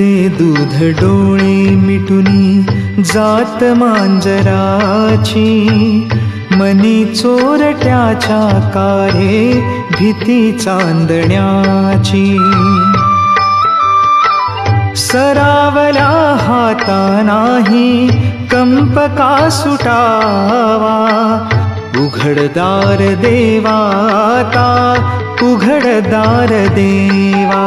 पिते दूध डोळे मिटुनी जात मांजराची. मनी चोरट्याच्या कारे भीती चांदण्याची. सरावला हाता नाही कंप का सुटावा? उघडदार देवाता उघडदार देवा.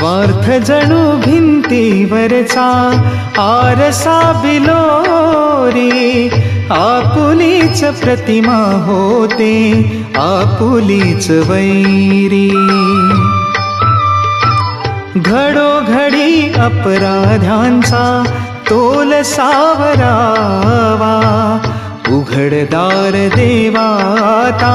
स्वार्थ जणू भिंतीवरचा आरसा बिलोरी आपुलीच प्रतिमा होते आपुलीच वैरी. घडोघडी अपराध्यांचा तोल सावरावा उघडदार देवाता